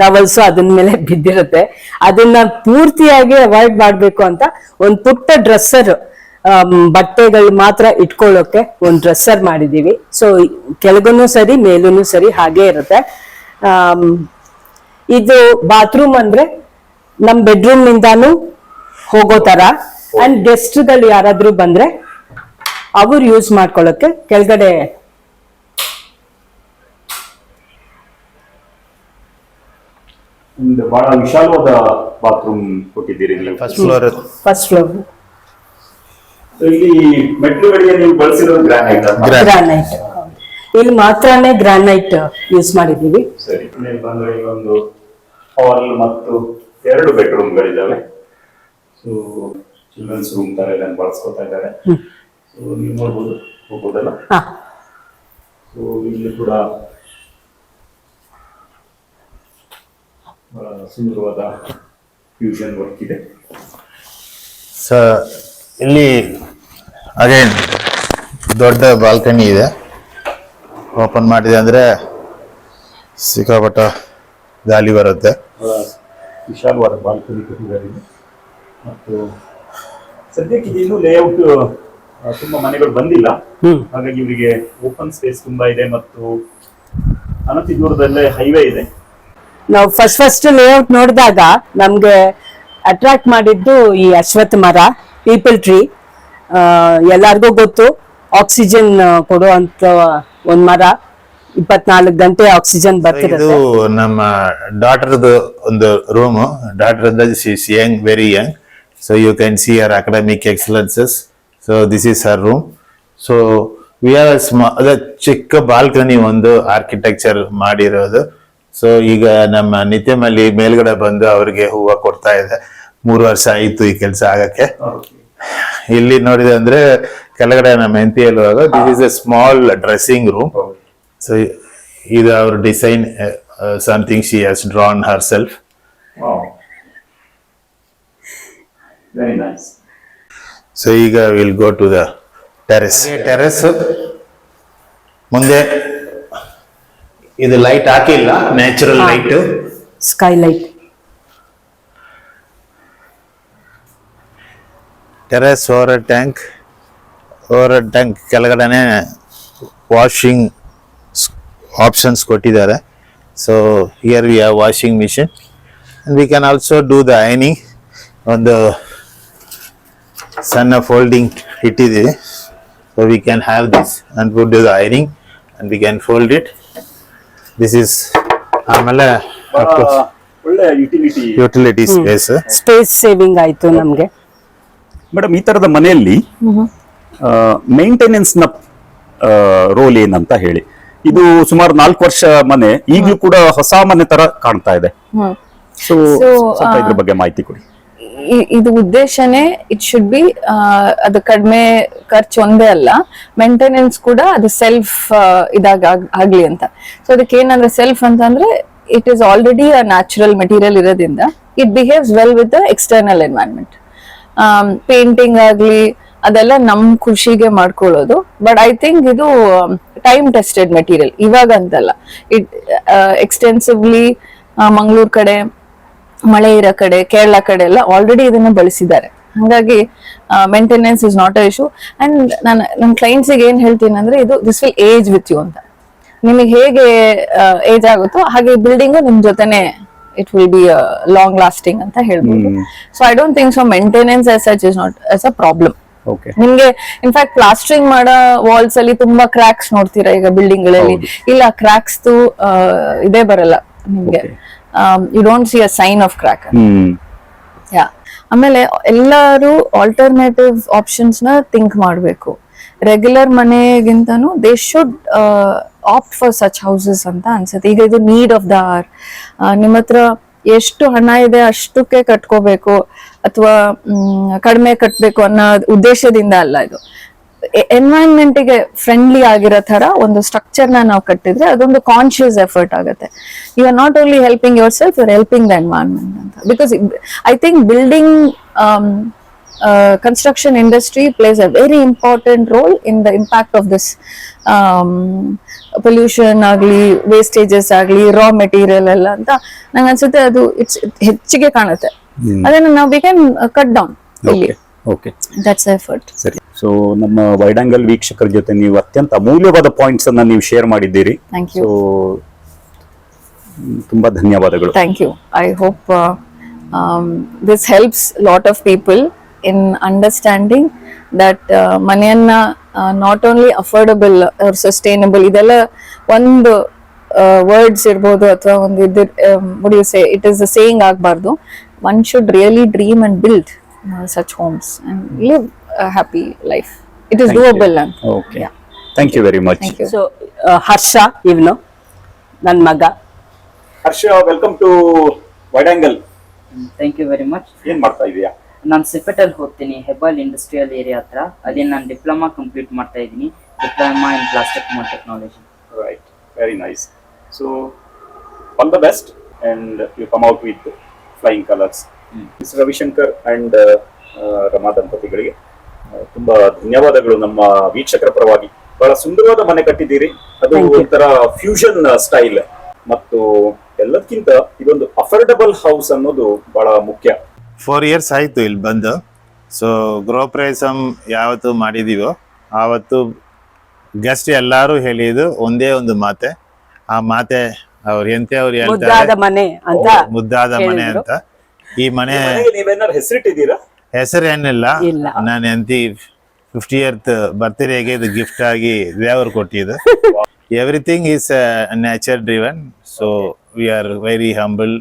ಟವಲ್ಸ್ ಅದನ್ ಮೇಲೆ ಬಿದ್ದಿರುತ್ತೆ. ಅದನ್ನ ಪೂರ್ತಿಯಾಗಿ ಅವಾಯ್ಡ್ ಮಾಡ್ಬೇಕು ಅಂತ ಒಂದ್ ಪುಟ್ಟ ಡ್ರೆಸ್ಸರ್ ಬಟ್ಟೆಗಳು ಮಾತ್ರ ಇಟ್ಕೊಳ್ಳೋಕೆ ಒಂದು ಡ್ರೆಸ್ಸರ್ ಮಾಡಿದೀವಿ. ಸೊ ಕೆಳಗೂನು ಸರಿ ಮೇಲೂ ಸರಿ ಹಾಗೆ ಇರುತ್ತೆ. ಇದು ಬಾತ್ರೂಮ್ ಅಂದ್ರೆ ನಮ್ ಬೆಡ್ರೂಮ್ ನಿಂದಾನು ಹೋಗೋ ತರ. ಅಂಡ್ ಗೆಸ್ಟ್ಗಳು ಯಾರಾದ್ರೂ ಬಂದ್ರೆ ಅವ್ರು ಯೂಸ್ ಮಾಡ್ಕೊಳ್ಳೋಕೆ ಕೆಳಗಡೆ ಒಂದು ಬಹಳ ವಿಶಾಲವಾದ ಬಾತ್ರೂಮ್ ಕೊಟ್ಟಿದ್ದೀರಿ ಫಸ್ಟ್ ಫ್ಲೋರ್ ಫಸ್ಟ್ ಫ್ಲೋರ್ ಇಲ್ಲಿ ಮೆಟ್ಲುಗಳಿಗೆ ನೀವು ಬಳಸಿರೋದು ಗ್ರಾನೈಟ್. ಗ್ರಾನೈಟ್ ಇಲ್ಲಿ ಮಾತ್ರನೇ ಗ್ರಾನೈಟ್ ಯೂಸ್ ಮಾಡಿದ್ದೀವಿ. ಸರಿ ಇಲ್ಲಿ ಬಂದ್ರೆ ಒಂದು ಹಾಲ್ ಮತ್ತು ಎರಡು ಬೆಡ್ರೂಮ್ ಗಳಿದಾವೆ. ಸೊ ಚಿಲ್ಡ್ರನ್ಸ್ ರೂಮ್ ತರ ಎಲ್ಲ ಬಳಸ್ಕೊತಾ ಇದ್ದಾರೆ. ಸೊ ನೀವು ನೋಡ್ಬೋದು ಹೋಗ್ಬೋದಲ್ಲ? ಸೊ ಇಲ್ಲಿ ಕೂಡ ಸುಂದರವಾದ ಫ್ಯೂಷನ್ ವರ್ಕ್ ಇದೆ. ಸ ಇಲ್ಲಿ ಅಗೇನ್ ದೊಡ್ಡ ಬಾಲ್ಕನಿ ಇದೆ. ಓಪನ್ ಮಾಡಿದೆ ಅಂದರೆ ಸಿಕ್ಕಾಪಟ್ಟ ಗಾಲಿ ಬರುತ್ತೆ. ವಿಶಾಲವಾದ ಬಾಲ್ಕನಿ ಕಟ್ಟಿದ್ದಾರೆ. ಮತ್ತು ಸದ್ಯಕ್ಕೆ ಇನ್ನೂ ಲೇಔಟ್ ತುಂಬಾ ಮನೆಗಳು ಬಂದಿಲ್ಲ. ಹಾಗಾಗಿ ಇವರಿಗೆ ಓಪನ್ ಸ್ಪೇಸ್ ತುಂಬಾ ಇದೆ ಮತ್ತು ಅನತಿ ದೂರದಲ್ಲೇ ಹೈವೇ ಇದೆ. ನಾವು ಫಸ್ಟ್ ಫಸ್ಟ್ ಲೇಔಟ್ ನೋಡಿದಾಗ ನಮ್ಗೆ ಅಟ್ರಾಕ್ಟ್ ಮಾಡಿದ್ದು ಈ ಅಶ್ವತ್ ಮರ ಪೀಪಲ್ ಟ್ರೀ ಎಲ್ಲರಿಗೂ ಗೊತ್ತು ಆಕ್ಸಿಜನ್ ಕೊಡುವಂತ ಒಂದ್ ಮರ. ಇಪ್ಪತ್ನಾಲ್ಕು ಗಂಟೆ ಆಕ್ಸಿಜನ್ ಬರ್ತಿರೋದು ನಮ್ಮ ಡಾಟರ್ದು ಒಂದು room daughter young very young so you can see our academic excellences so this is our room so we are ಅದ ಚಿಕ್ಕ ಬಾಲ್ಕನಿ ಒಂದು ಆರ್ಕಿಟೆಕ್ಚರ್ ಮಾಡಿರೋದು. ಸೊ ಈಗ ನಮ್ಮ ನಿತ್ಯಮಲ್ಲಿ ಮೇಲ್ಗಡೆ ಬಂದು ಅವ್ರಿಗೆ ಹೂವು ಕೊಡ್ತಾ ಇದೆ. ಮೂರು ವರ್ಷ ಆಯಿತು ಈ ಕೆಲಸ ಆಗಕ್ಕೆ. ಇಲ್ಲಿ ನೋಡಿದೆ ಅಂದ್ರೆ ಕೆಳಗಡೆ ನಮ್ಮ ಹೆಂಡತಿ ಹೇಳುವಾಗ this is a small dressing room so ಇದು ಅವ್ರ design something she has drawn herself so ಈಗ will go to the terrace terrace ಮುಂದೆ ಇದು ಲೈಟ್ ಹಾಕಿಲ್ಲ natural light skylight terrace over tank over tank ಕೆಳಗಡೆನೆ washing options ಕೊಟ್ಟಿದ್ದಾರೆ. So here we have washing machine we can also do the ironing ಒಂದು ಸಣ್ಣ folding ಇಟ್ಟಿದ್ದೀವಿ so we can have this and would do the ironing and we can fold it this is ಆಮೇಲೆ ಒಳ್ಳೆ utility utility space space saving ಆಯ್ತು ನಮಗೆ. Madam ಈ ತರದ ಮನೆಯಲ್ಲಿ ಮೇಂಟೆನೆನ್ಸ್ನ ರೋಲ್ ಏನಂತ ಹೇಳಿ. ಇದು ಸುಮಾರು ನಾಲ್ಕು ವರ್ಷ ಮನೆ ಈಗಲೂ ಕೂಡ ಹೊಸ ಮನೆ ತರ ಕಾಣ್ತಾ ಇದೆ. ಸೊ So, ಸ್ವಲ್ಪ ಇದ್ರ ಬಗ್ಗೆ ಮಾಹಿತಿ ಕೊಡಿ. ಇದು ಉದ್ದೇಶನೇ ಇಟ್ ಶುಡ್ ಬಿ ಅದು ಕಡಿಮೆ ಖರ್ಚು ಒಂದೇ ಅಲ್ಲ ಮೇಂಟೆನೆನ್ಸ್ ಕೂಡ ಅದು ಸೆಲ್ಫ್ ಇದಾಗ ಆಗ್ಲಿ ಅಂತ. ಸೊ ಅದಕ್ಕೆ ಏನಂದ್ರೆ ಸೆಲ್ಫ್ ಅಂತಂದ್ರೆ it is already a natural material ಇರೋದ್ರಿಂದ it behaves well with the external environment painting ಆಗ್ಲಿ, ಅದೆಲ್ಲ ನಮ್ ಖುಷಿಗೆ ಮಾಡ್ಕೊಳ್ಳೋದು. ಬಟ್ ಐ ಥಿಂಕ್ ಇದು ಟೈಮ್ ಟೆಸ್ಟೆಡ್ ಮೆಟೀರಿಯಲ್ ಇವಾಗ ಅಂತಲ್ಲ. ಇಟ್ ಎಕ್ಸ್ಟೆನ್ಸಿವ್ಲಿ ಮಂಗಳೂರು ಕಡೆ ಮಳೆ ಇರೋ ಕಡೆ ಕೇರಳ ಕಡೆ ಎಲ್ಲ ಆಲ್ರೆಡಿ ಇದನ್ನ ಬಳಸಿದ್ದಾರೆ. ಹಾಗಾಗಿ maintenance is not a issue and ನಾನು ನನ್ನ ಕ್ಲೈಂಟ್ಸಿಗೆ ಏನ್ ಹೇಳ್ತೀನಿ ಅಂದ್ರೆ ಇದು this will age with you ಅಂತ. ನಿಮಗೆ ಹೇಗೆ ಏಜ್ ಆಗುತ್ತೋ ಹಾಗೆ ಬಿಲ್ಡಿಂಗು ನಿಮ್ ಜೊತೆನೆ it will be long lasting ಅಂತ ಹೇಳ್ಬೋದು. So I don't think so maintenance as such is not as a problem ನಿಮ್ಗೆ ಇನ್ಫ್ಯಾಕ್ಟ್ ಪ್ಲಾಸ್ಟರಿಂಗ್ ಮಾಡೋ ವಾಲ್ಸ್ ಅಲ್ಲಿ ತುಂಬಾ ಕ್ರಾಕ್ಸ್ ನೋಡ್ತೀರಾ ಈಗ ಬಿಲ್ಡಿಂಗ್ಗಳಲ್ಲಿ? ಇಲ್ಲ ಕ್ರಾಕ್ಸ್ ಇದೇ ಬರಲ್ಲ ನಿಮ್ಗೆ. You don't see a sign of crack yeah ಆಮೇಲೆ ಎಲ್ಲರೂ ಆಲ್ಟರ್ನೇಟಿವ್ ಆಪ್ಷನ್ಸ್ನ ಥಿಂಕ್ ಮಾಡಬೇಕು. Regular ಮನೆಗಿಂತನೂ they should opt for such houses ಅಂತ ಅನ್ಸುತ್ತೆ. ಈಗ ಇದು ನೀಡ್ ಆಫ್ ದ ಆರ್ ನಿಮ್ಮ ಹತ್ರ ಎಷ್ಟು ಹಣ ಇದೆ ಅಷ್ಟಕ್ಕೆ ಕಟ್ಕೋಬೇಕು ಅಥವಾ ಕಡಿಮೆ ಕಟ್ಟಬೇಕು ಅನ್ನೋ ಉದ್ದೇಶದಿಂದ ಅಲ್ಲ ಇದು. ಎನ್ವೈರನ್ಮೆಂಟ್ಗೆ ಫ್ರೆಂಡ್ಲಿ ಆಗಿರೋ ತರ ಒಂದು ಸ್ಟ್ರಕ್ಚರ್ನ ನಾವು ಕಟ್ಟಿದ್ರೆ ಅದೊಂದು ಕಾನ್ಶಿಯಸ್ ಎಫರ್ಟ್ ಆಗುತ್ತೆ. You are not only helping yourself you're helping the environment ಅಂತ. Because I think building construction industry plays a very important role in the impact of this pollution ಆಗಲಿ ವೇಸ್ಟೇಜಸ್ ಆಗಲಿ ರಾ ಮೆಟೀರಿಯಲ್ ಎಲ್ಲ ಅಂತ ನಂಗೆ ಅನ್ಸುತ್ತೆ ಅದು it's ಹೆಚ್ಚಿಗೆ ಕಾಣುತ್ತೆ. ಅದನ್ನ ನಾವು ವಿ ಕ್ಯಾನ್ ಕಟ್ ಡೌನ್ ಇಲ್ಲಿ. ಓಕೆ ದಟ್ಸ್ ಎಫರ್ಟ್ ಸರಿ. ಸೊ ನಮ್ಮ ವೈಡಾಂಗಲ್ ವೀಕ್ಷಕರ ಜೊತೆ ನೀವು ಅತ್ಯಂತ ಅಮೂಲ್ಯವಾದ ಪಾಯಿಂಟ್ಸ್ ಅನ್ನ ನೀವು ಶೇರ್ ಮಾಡಿದ್ದೀರಿ. ಥ್ಯಾಂಕ್ ಯು ಸೊ ತುಂಬಾ ಧನ್ಯವಾದಗಳು. Thank you I hope this helps lot of people in understanding that in understanding that uh, ಮನೆಯನ್ನ ನಾಟ್ ಓನ್ಲಿ ಅಫೋರ್ಡಬಲ್ ಸಸ್ಟೈನಬಲ್ ಇದೆಲ್ಲ ಒಂದು ವರ್ಡ್ಸ್ ಇರ್ಬೋದು ಅಥವಾ ಒಂದು ಇದು ಸೇ ಇಟ್ ಇಸ್ ಸೇಯಿಂಗ್ ಆಗಬಾರ್ದು. One should really dream and build such homes and live happy life it is doable ಅಂತ okay thank you very much thank you so Harsha ಇವನು ನನ್ನ ಮಗ. Harsha welcome to Wide Angle thank you very much ಏನ್ ಮಾಡ್ತಾ ಇದೀಯಾ? ನಾನು ಸಿಪೆಟಲ್ಲಿ ಹೋಗ್ತೀನಿ Hebbal industrial area ಹತ್ರ. ಅಲ್ಲಿ ನಾನು ಡಿಪ್ಲೊಮಾ ಕಂಪ್ಲೀಟ್ ಮಾಡ್ತಾ ಇದ್ದೀನಿ diploma in plastic technology Right. Very nice. So, all the best, and you come out with flying colors. Ms. Ravishankar and Rama ದಂಪತಿಗಳಿಗೆ ತುಂಬಾ ಧನ್ಯವಾದಗಳು ನಮ್ಮ ವೀಕ್ಷಕರ ಪರವಾಗಿ. ಬಹಳ ಸುಂದರವಾದ ಮನೆ ಕಟ್ಟಿದ್ದೀರಿ. ಅದು. ಒಂಥರ ಫ್ಯೂಷನ್ ಸ್ಟೈಲ್ ಮತ್ತು ಎಲ್ಲದಕ್ಕಿಂತ ಇದೊಂದು ಅಫೋರ್ಡಬಲ್ ಹೌಸ್ ಅನ್ನೋದು ಬಹಳ ಮುಖ್ಯ. ಫೋರ್ ಇಯರ್ಸ್ ಆಯ್ತು ಇಲ್ಲಿ ಬಂದು. ಸೊ ಗೃಹಪ್ರವೇಶಂ ಯಾವತ್ತು ಮಾಡಿದೀವೋ ಆವತ್ತು ಗೆಸ್ಟ್ ಎಲ್ಲರೂ ಹೇಳಿದ್ದು ಒಂದೇ ಒಂದು ಮಾತೆ. ಆ ಮಾತೆ ಅವ್ರ ಎಂತೆ ಅವ್ರು ಮುದ್ದಾದ ಹೇಳ್ತಾರೆ ಮನೆ ಅಂತ ಮುದ್ದಾದ ಮನೆ ಅಂತ. ಈ ಮನೆ ನೀವೇನಾದ್ರು ಹೆಸರಿಟ್ಟಿದ್ದೀರಾ? ಹೆಸರು ಏನಿಲ್ಲ ಇಲ್ಲ. ನಾನು ಎಂತಿ ಫಿಫ್ಟಿ ಇಯರ್ತ್ ಬರ್ತ್ಡೇಗೆ ಇದು ಗಿಫ್ಟ್ ಆಗಿ ದೇವರು ಕೊಟ್ಟಿದ್ದು. Everything is nature driven so we are very humble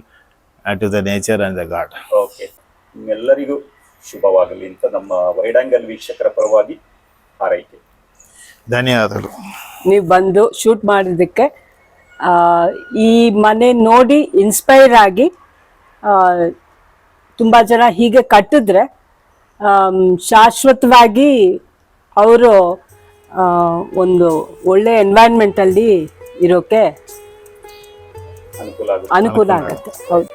to the nature and the god okay ನಿಮ್ಮೆಲ್ಲರಿಗೂ ಶುಭವಾಗಲಿ ಅಂತ ನಮ್ಮ ವೈಡಾಂಗಲ್ ವೀಕ್ಷಕರ ಪರವಾಗಿ ಹಾರೈಕೆ. ಧನ್ಯವಾದಗಳು. ನೀವು ಬಂದು ಶೂಟ್ ಮಾಡಿದ್ದಕ್ಕೆ ಆ, ಈ ಮನೆ ನೋಡಿ ಇನ್ಸ್ಪೈರ್ ಆಗಿ ಆ, ತುಂಬ ಜನ ಹೀಗೆ ಕಟ್ಟಿದ್ರೆ ಶಾಶ್ವತವಾಗಿ ಅವರು ಒಂದು ಒಳ್ಳೆ ಎನ್ವೈರ್ನ್ಮೆಂಟಲ್ಲಿ ಇರೋಕೆ ಅನುಕೂಲ ಆಗುತ್ತೆ. ಅನುಕೂಲ ಆಗುತ್ತೆ. ಹೌದು.